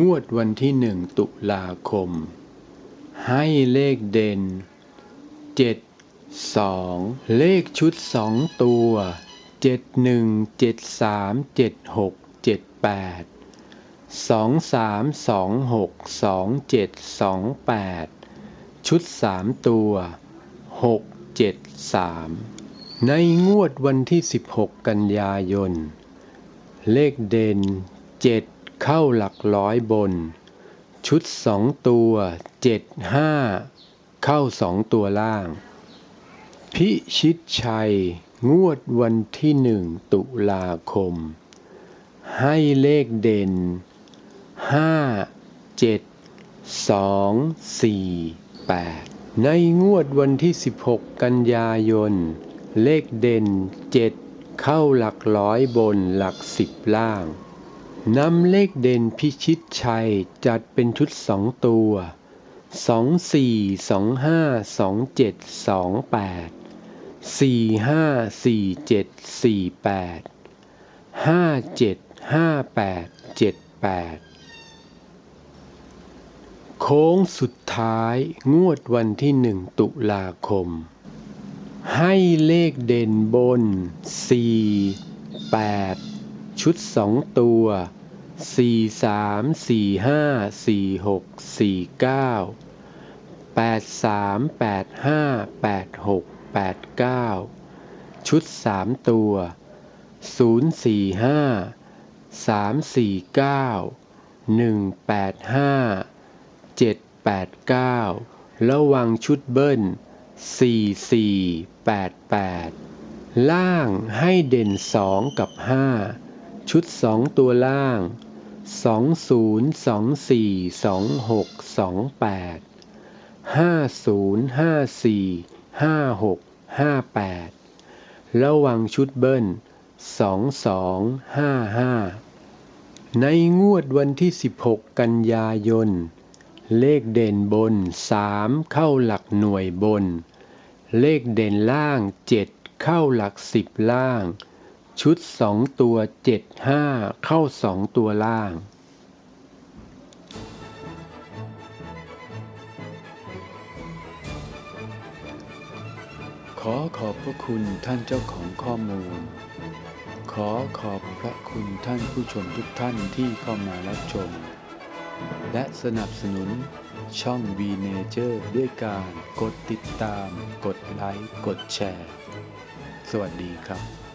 งวดวันที่หนึ่งตุลาคม ให้เลขเด่นเจ็ดสองเลขชุดสองตัวเจ็ดหนึ่งเจ็ดสามเจ็ดหกเจ็ดแปดสองสามสองหกสองเจ็ดสองแปดชุดสามตัวหกเจ็ดสามในงวดวันที่สิบหกกันยายน เลขเด่นเจ็ด เข้าหลักร้อยบน ชุดสองตัวเจ็ดห้าเข้าสองตัวล่าง พิชิตชัย งวดวันที่หนึ่งตุลาคม ให้เลขเด่นห้าเจ็ดสองสี่แปดในงวดวันที่ 16 กันยายน เลขเด่นเจ็ดเข้าหลักร้อยบนหลักสิบล่าง นำเลขเด่นพิชิตชัยจัดเป็นชุดสองตัว สองสี่สองห้าสองเจ็ดสองแปด สี่ห้าสี่เจ็ดสี่แปด ห้าเจ็ดห้าแปดเจ็ดแปด โค้งสุดท้ายงวดวันที่หนึ่งตุลาคม ให้เลขเด่นบน4 8 ชุดสองตัวสี่สามสี่ห้าสี่หกสี่เก้าแปดสามแปดห้าแปดหกแปดเก้าชุดสามตัวศูนย์สี่ห้าสามสี่เก้าหนึ่งแปดห้าเจ็ดแปดเก้าระวังชุดเบิ้ลสี่สี่แปดแปดล่างให้เด่นสองกับห้า ศูนย์ห้าสี่ห้าหกห้าแปดระวังชุดเบิ้ลสองสองห้าห้าในงวดวันที่ 16 กันยายน เลขเด่นบนสามเข้าหลักหน่วยบน เลขเด่นล่างเจ็ดเข้าหลักสิบล่าง ชุดสองตัวเจ็ดห้าเข้าสองตัวล่าง ขอขอบพระคุณท่านเจ้าของข้อมูล ขอขอบพระคุณท่านผู้ชมทุกท่านที่เข้ามารับชม และสนับสนุนช่อง V Nature ด้วยการกดติดตาม กดไลค์ กดแชร์ สวัสดีครับ